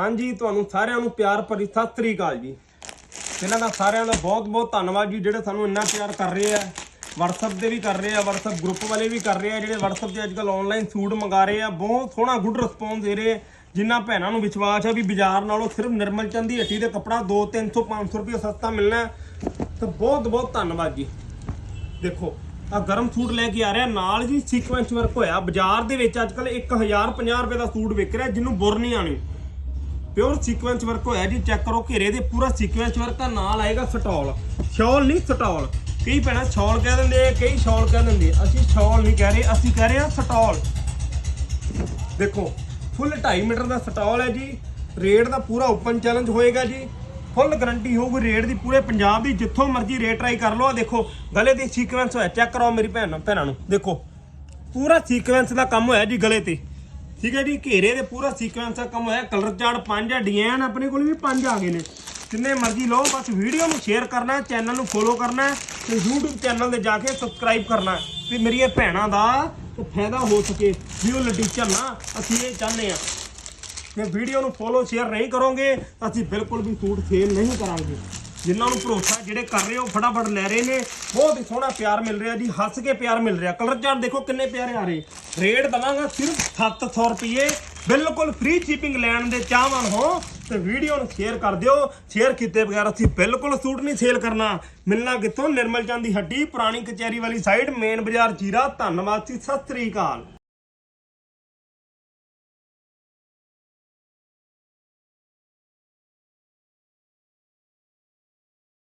ਹਾਂਜੀ, ਤੁਹਾਨੂੰ ਸਾਰਿਆਂ ਨੂੰ ਪਿਆਰ ਭਰੀ ਸਤਿ ਸ੍ਰੀ ਅਕਾਲ ਜੀ। ਇਹਨਾਂ ਦਾ ਸਾਰਿਆਂ ਦਾ ਬਹੁਤ ਬਹੁਤ ਧੰਨਵਾਦ ਜੀ, ਜਿਹੜੇ ਸਾਨੂੰ ਇੰਨਾ ਪਿਆਰ ਕਰ ਰਹੇ ਆ। WhatsApp ਦੇ ਵੀ ਕਰ ਰਹੇ ਆ, WhatsApp ਗਰੁੱਪ ਵਾਲੇ ਵੀ ਕਰ ਰਹੇ ਆ, ਜਿਹੜੇ WhatsApp ਤੇ ਅੱਜਕੱਲ ਆਨਲਾਈਨ ਸੂਟ ਮੰਗਾ ਰਹੇ ਆ। ਬਹੁਤ ਸੋਹਣਾ ਗੁੱਡ ਰਿਸਪੌਂਸ ਦੇ ਰਹੇ ਆ, ਜਿਨ੍ਹਾਂ ਭੈਣਾਂ ਨੂੰ ਵਿਸ਼ਵਾਸ ਆ ਵੀ ਬਾਜ਼ਾਰ ਨਾਲੋਂ ਸਿਰਫ ਨਿਰਮਲ ਚੰਦ ਦੀ ਹੱਟੀ ਦੇ ਕੱਪੜਾ 2 300 500 ਰੁਪਏ ਸਸਤਾ ਮਿਲਣਾ ਤਾਂ ਬਹੁਤ ਬਹੁਤ ਧੰਨਵਾਦ ਜੀ। ਦੇਖੋ ਆ ਗਰਮ ਸੂਟ ਲੈ ਕੇ ਆ ਰਿਹਾ, ਨਾਲ ਜੀ ਸੀਕੁਐਂਸ ਵਰਕ ਹੋਇਆ। ਬਾਜ਼ਾਰ ਦੇ ਵਿੱਚ ਅੱਜ ਕੱਲ 1050 ਰੁਪਏ ਦਾ ਸੂਟ ਵਿਕ ਰਿਹਾ ਜਿਹਨੂੰ ਬੁਰ ਨਹੀਂ ਆਣੀ ਪਿਓਰ ਸੀਕੁਐਂਸ ਵਰਕ ਹੋਇਆ ਜੀ ਚੈੱਕ ਕਰੋ ਘੇਰੇ ਦੇ, ਪੂਰਾ ਸੀਕੁਐਂਸ ਵਰਕ ਦਾ ਨਾਲ ਆਏਗਾ ਸਟਾਲ ਸ਼ਾਲ ਨਹੀਂ ਸਟਾਲ ਕਈ ਭੈਣਾਂ ਸ਼ਾਲ ਕਹਿ ਦਿੰਦੇ ਕਈ ਸ਼ਾਲ ਕਹਿ ਦਿੰਦੇ ਅਸੀਂ ਸ਼ਾਲ ਨਹੀਂ ਕਹਿ ਰਹੇ, ਅਸੀਂ ਕਹਿ ਰਹੇ ਹਾਂ ਸਟਾਲ ਦੇਖੋ ਫੁੱਲ 2.5 ਮੀਟਰ ਦਾ ਸਟਾਲ ਹੈ ਜੀ। ਰੇਟ ਦਾ ਪੂਰਾ ਓਪਨ ਚੈਲੰਜ ਹੋਏਗਾ ਜੀ। ਫੁੱਲ ਗਰੰਟੀ ਹੋਊਗੀ ਰੇਟ ਦੀ, ਪੂਰੇ ਪੰਜਾਬ ਦੀ, ਜਿੱਥੋਂ ਮਰਜ਼ੀ ਰੇਟ ਟਰਾਈ ਕਰ ਲਓ। ਆ ਦੇਖੋ, ਗਲੇ ਦੇ ਸੀਕੁਐਂਸ ਹੋਇਆ ਚੈੱਕ ਕਰਾਓ ਮੇਰੀ ਭੈਣ, ਭੈਣਾਂ ਨੂੰ। ਦੇਖੋ, ਪੂਰਾ ਸੀਕੁਐਂਸ ਦਾ ਕੰਮ ਹੋਇਆ ਜੀ ਗਲੇ ਤੇ। ਠੀਕ ਹੈ ਜੀ, ਘੇਰੇ ਦੇ ਪੂਰਾ ਸੀਕੁਐਂਸ ਦਾ ਕੰਮ ਹੋਇਆ ਕਲਰ ਚਾਰਟ ਪੰਜ ਆ ਡਿਜ਼ਾਈਨ ਆਪਣੇ ਕੋਲ ਵੀ ਪੰਜ ਆ ਗਏ ਨੇ। ਜਿੰਨੇ ਮਰਜ਼ੀ ਲਓ, ਬਸ ਵੀਡੀਓ ਨੂੰ ਸ਼ੇਅਰ ਕਰਨਾ ਚੈਨਲ ਨੂੰ ਫੋਲੋ ਕਰਨਾ ਹੈ ਤੇ YouTube ਚੈਨਲ ਤੇ ਜਾ ਕੇ ਸਬਸਕ੍ਰਾਈਬ ਕਰਨਾ ਹੈ ਵੀ ਮੇਰੀਆਂ ਭੈਣਾਂ ਦਾ ਫਾਇਦਾ ਹੋ ਸਕੇ। ਵੀ ਉਹ ਲਟੀਚਰ ਨਾ ਅਸੀਂ ਇਹ ਚਾਹੁੰਦੇ ਆ ਜੇ ਵੀਡੀਓ ਨੂੰ ਫੋਲੋ ਸ਼ੇਅਰ ਨਹੀਂ ਕਰੋਗੇ ਤਾਂ ਅਸੀਂ ਬਿਲਕੁਲ ਵੀ ਸੂਟ ਸੇਲ ਨਹੀਂ ਕਰਾਂਗੇ। ਜਿਨ੍ਹਾਂ ਨੂੰ ਭਰੋਸਾ ਜਿਹੜੇ ਕਰ ਰਹੇ ਹੋ, ਫਟਾਫਟ ਲੈ ਰਹੇ ਨੇ। ਬਹੁਤ ਹੀ ਸੋਹਣਾ ਪਿਆਰ ਮਿਲ ਰਿਹਾ ਜੀ, ਹੱਸ ਕੇ ਪਿਆਰ ਮਿਲ ਰਿਹਾ। ਕਲਰ ਚਾਰ ਦੇਖੋ ਕਿੰਨੇ ਪਿਆਰੇ ਆ ਰਹੇ। ਰੇਟ ਦਵਾਂਗਾ ਸਿਰਫ 700 ਰੁਪਏ। ਬਿਲਕੁਲ ਫ੍ਰੀ ਸ਼ਿਪਿੰਗ ਲੈਣ ਦੇ ਚਾਹਵਾਨ ਹੋ, ਤੇ ਵੀਡੀਓ ਨੂੰ ਸ਼ੇਅਰ ਕਰ ਦਿਓ। ਸ਼ੇਅਰ ਕੀਤੇ ਬਗੈਰ ਅਸੀਂ ਬਿਲਕੁਲ ਸੂਟ ਨਹੀਂ ਸੇਲ ਕਰਨਾ। ਮਿਲਣਾ ਕਿੱਥੋਂ? ਨਿਰਮਲ ਚੰਦ ਦੀ ਹੱਡੀ, ਪੁਰਾਣੀ ਕਚਹਿਰੀ ਵਾਲੀ ਸਾਈਡ ਮੇਨ ਬਾਜ਼ਾਰ ਜੀਰਾ ਧੰਨਵਾਦ ਜੀ, ਸਤਿ ਸ੍ਰੀ ਅਕਾਲ।